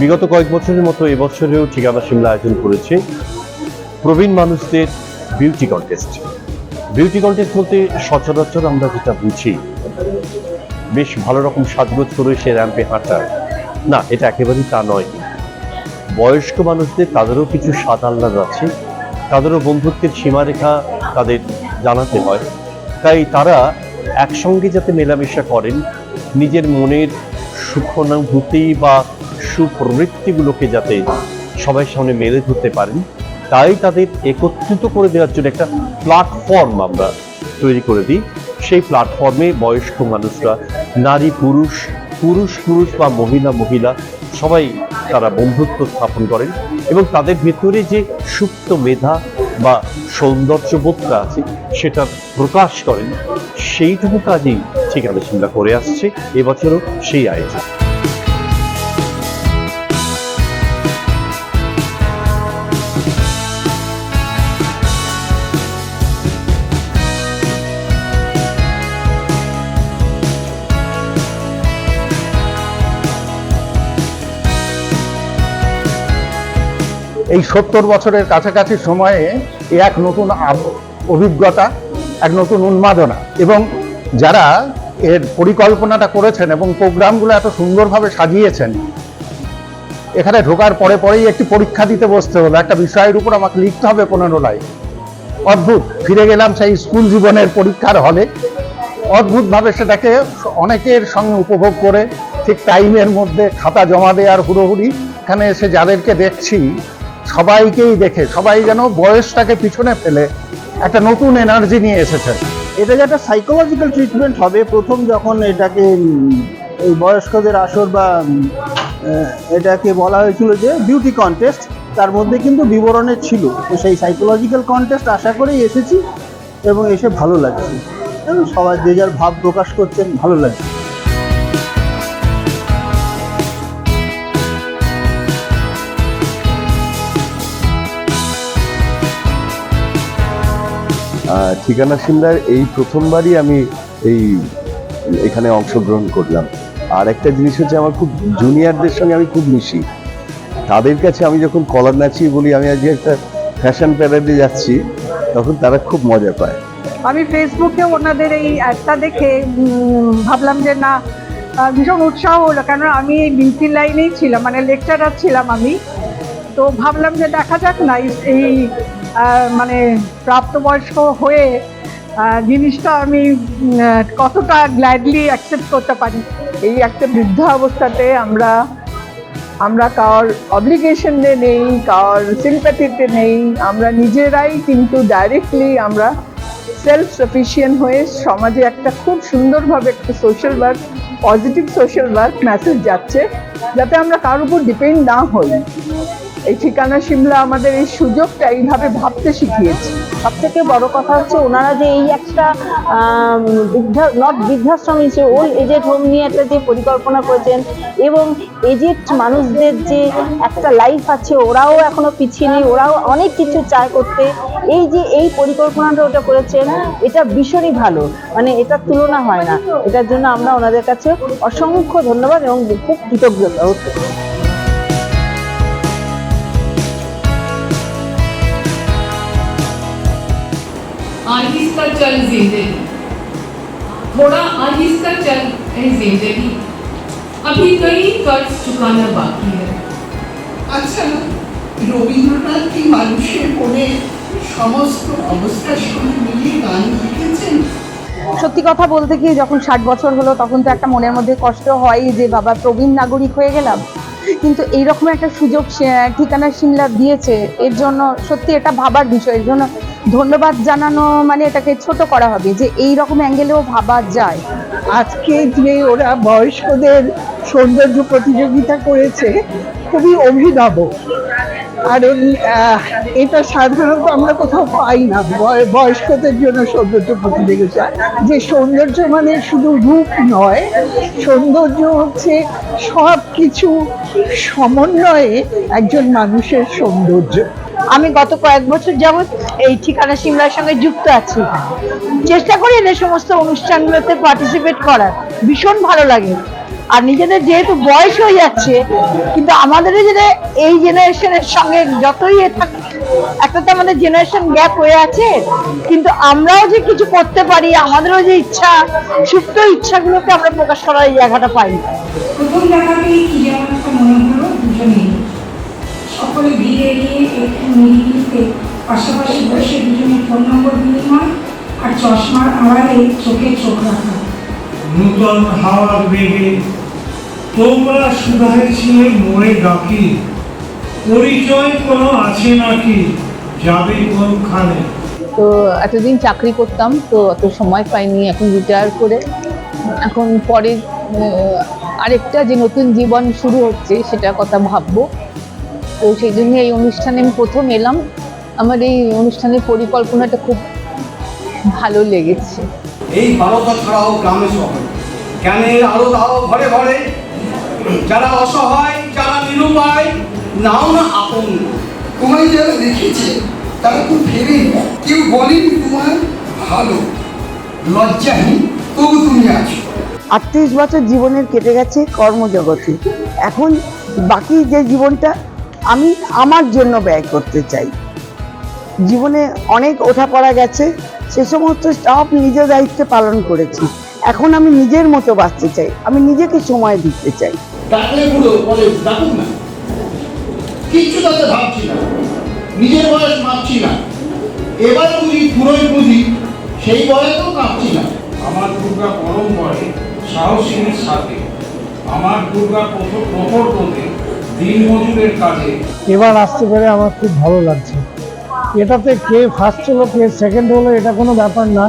বিগত কয়েক বছরের মতো এবছরেও ঠিকানা সিমলা আয়োজন করেছে প্রবীণ মানুষদের বিউটি কন্টেস্ট বিউটি কন্টেস্ট বলতে সচরাচর আমরা যেটা বুঝি, বেশ ভালো রকম সাজগোজ করে সে র্যাম্পে হাঁটা না, এটা একেবারেই তা নয়। বয়স্ক মানুষদের তাদেরও কিছু স্বাদ আহ্লাদ আছে, তাদেরও বন্ধুত্বের সীমারেখা তাদের জানাতে হয়। তাই তারা একসঙ্গে যাতে মেলামেশা করেন, নিজের মনের সুখানুভূতি বা সুপ্রবৃত্তিগুলোকে যাতে সবাই সামনে মেলে ধরতে পারেন, তাই তাদের একত্রিত করে দেওয়ার জন্য একটা প্ল্যাটফর্ম আমরা তৈরি করে দিই। সেই প্ল্যাটফর্মে বয়স্ক মানুষরা, নারী পুরুষ পুরুষ পুরুষ বা মহিলা মহিলা, সবাই তারা বন্ধুত্ব স্থাপন করেন এবং তাদের ভেতরে যে সুপ্ত মেধা বা সৌন্দর্যবোধটা আছে, সেটা প্রকাশ করেন। সেইটুকু কাজেই ঠিকানা সিমলা করে আসছে। এবছরও সেই আয়োজন। এই সত্তর বছরের কাছাকাছি সময়ে এক নতুন অভিজ্ঞতা, এক নতুন উন্মাদনা এবং যারা এর পরিকল্পনাটা করেছেন এবং প্রোগ্রামগুলো এত সুন্দরভাবে সাজিয়েছেন, এখানে ঢোকার পরে পরেই একটি পরীক্ষা দিতে বসতে হলো। একটা বিষয়ের উপর আমাকে লিখতে হবে পনেরো লাই অদ্ভুত, ফিরে গেলাম সেই স্কুল জীবনের পরীক্ষার হলে। অদ্ভুতভাবে সেটাকে অনেকের সঙ্গে উপভোগ করে, ঠিক টাইমের মধ্যে খাতা জমা দেওয়ার হুড়োহুড়ি। এখানে এসে যাদেরকে দেখছি সবাইকেই দেখে, সবাই যেন বয়সটাকে পিছনে ফেলে একটা নতুন এনার্জি নিয়ে এসেছেন এটা যে একটা সাইকোলজিক্যাল ট্রিটমেন্ট হবে, প্রথম যখন এটাকে এই বয়স্কদের আসর বা এটাকে বলা হয়েছিল যে বিউটি কন্টেস্ট তার মধ্যে কিন্তু বিবরণের ছিল। তো সেই সাইকোলজিক্যাল কন্টেস্ট আশা করেই এসেছি এবং এসে ভালো লাগছে। সবাই যে যার ভাব প্রকাশ করছেন, ভালো লাগছে। ঠিকানা সিমলার এই প্রথমবারই আমি এই এখানে অংশগ্রহণ করলাম। আর একটা জিনিস হচ্ছে আমার খুব জুনিয়রদের সঙ্গে আমি খুব মিশি। তাদের কাছে আমি যখন কলার নাচি বলি, আমি আজকে একটা ফ্যাশন প্যারেডে যাচ্ছি, তখন তারা খুব মজা পায়। আমি ফেসবুকে ওনাদের এই অ্যাডটা দেখে ভাবলাম যে না ভীষণ উৎসাহ হলো। কেন আমি এই বিউটি লাইনেই ছিলাম মানে লেকচারার ছিলাম আমি। তো ভাবলাম যে দেখা যাক না, এই- মানে প্রাপ্তবয়স্ক হয়ে জিনিসটা আমি কতটা গ্ল্যাডলি অ্যাকসেপ্ট করতে পারি। এই একটা বৃদ্ধা অবস্থাতে আমরা আমরা কার অব্লিগেশনে নেই কার সিম্প্যাথিতে নেই, আমরা নিজেরাই কিন্তু ডাইরেক্টলি আমরা সেলফ সাফিসিয়েন্ট হয়ে সমাজে একটা খুব সুন্দরভাবে একটা social work positive social work message যাচ্ছে, যাতে আমরা কার উপর ডিপেন্ড না হই। এই ঠিকানা সিমলা আমাদের এই সুযোগটা এইভাবে ভাবতে শিখিয়েছে। সব থেকে বড় কথা হচ্ছে ওনারা যে এই একটা বৃদ্ধা নট বৃদ্ধাশ্রম হিসেবে ওল্ড এজেড হোম নিয়ে একটা যে পরিকল্পনা করেছেন এবং এজেড মানুষদের যে একটা লাইফ আছে, ওরাও এখনও পিছিয়ে নেই, ওরাও অনেক কিছু চায় করতে। এই যে এই পরিকল্পনাটা ওটা করেছেন, এটা ভীষণই ভালো। মানে এটার তুলনা হয় না। এটার জন্য আমরা ওনাদের কাছে অসংখ্য ধন্যবাদ এবং খুব কৃতজ্ঞতা आहिस्ता चल जिंदगी थोड़ा आहिस्ता चल है जिंदगी अभी कई कर्ज चुकाना बाकी है আচ্ছা রবীন্দ্রনাথ কি মানুষের মনে সমস্ত অবস্থার সঙ্গে মিলিয়ে গান লিখেছেন সত্যি কথা বলতে কি যখন ষাট বছর হলো তখন তো একটা মনের মধ্যে কষ্ট হয় যে বাবা প্রবীণ নাগরিক হয়ে গেলাম কিন্তু এইরকম একটা সুযোগ ঠিকানা সিমলা দিয়েছে, এর জন্য সত্যি এটা ভাবার বিষয়। এর জন্য ধন্যবাদ জানানো মানে এটাকে ছোট করা হবে যে এই রকম অ্যাঙ্গেলেও ভাবা যায়। আজকে যে ওরা বয়স্কদের সৌন্দর্য প্রতিযোগিতা করেছে, খুবই অভিনব। আহ, এটা সাধারণত আমরা কোথাও পাই না। বয়স্কদের জন্য সৌন্দর্য প্রতিযোগিতা। যে সৌন্দর্য মানে শুধু রূপ নয় সৌন্দর্য হচ্ছে সব কিছু সমন্বয়ে একজন মানুষের সৌন্দর্য। আমি গত কয়েক বছর যাবৎ এই ঠিকানা সিমলার সঙ্গে যুক্ত আছি। চেষ্টা করি এই সমস্ত অনুষ্ঠানগুলোতে পার্টিসিপেট করার। ভীষণ ভালো লাগে। আর নিজেদের যেহেতু বয়স হয়ে যাচ্ছে কিন্তু আমাদের যে এই জেনারেশনের সঙ্গে যতই এ থাক একটা তো আমাদের জেনারেশন গ্যাপ হয়ে আছে কিন্তু আমরাও যে কিছু করতে পারি আমাদেরও যে ইচ্ছা সুপ্ত ইচ্ছাগুলোকে আমরা প্রকাশ করার এই জায়গাটা পাই সকলে একটু নিরিবিলিতে পাশাপাশি বসে দুজনে ফোন নম্বর বিনিময় আর চশমার আড়ালে চোখে চোখ রাখা। নূতন হাওয়ার বেগে তোমরা সুধায় ছিলে মোড়ে ডাকি। পরিচয় কোনো আছে নাকি? যাবে কোনখানে? তো এতদিন চাকরি করতাম তো অত সময় পাইনি এখন রিটায়ার করে। এখন পরে আরেকটা যে নতুন জীবন শুরু হচ্ছে সেটার কথা ভাববো। তো সেই জন্য এই অনুষ্ঠানে আমি প্রথম এলাম। আমার এই অনুষ্ঠানের পরিকল্পনাটা খুব ভালো লেগেছে। এই বারোটা ছাড়াও গ্রামে শহরে জ্ঞানের আলো দাও ঘরে ঘরে। যারা অসহায়, যারা নিরুপায়, নাও না আপন। তোমায় যারা দেখেছে, তারা তো ফেরেনি কেউ বলেনি তোমার ভালো। লজ্জাহীন। তবু তুমি আছো। আটত্রিশ বছর জীবনের কেটে গেছে কর্মজগতে। এখন বাকি যে জীবনটা আমি আমার জন্য ব্যয় করতে চাই। জীবনে অনেক ওঠা পড়া গেছে। সে সমস্ত সব নিজ দায়িত্বে পালন করেছি। এখন আমি নিজের মতো বাঁচতে চাই। আমি নিজেকে সময় দিতে চাই। ডাকুন না। কিচ্ছু তাতে ভাবছি না। নিজের বয়স মাপছি না। এবার বুঝি পুরোই বুঝি সেই বয়সেও কাঁপছি না। আমার দুর্গা পরম সাথে। আমার দুর্গা মজুরের কাজে। এবার আসতে পেরে আমার খুব ভালো লাগছে। এটাতে কে ফার্স্ট হলো কে সেকেন্ড হলো এটা কোনো ব্যাপার না।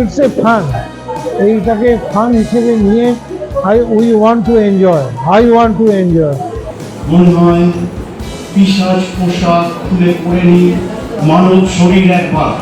ইটস এ ফান এইটাকে ফান হিসেবে নিয়ে I we want to enjoy I want to enjoy মনে হয় পিসাজ পোশাক খুলে পড়ে নি মানব শরীর একবার।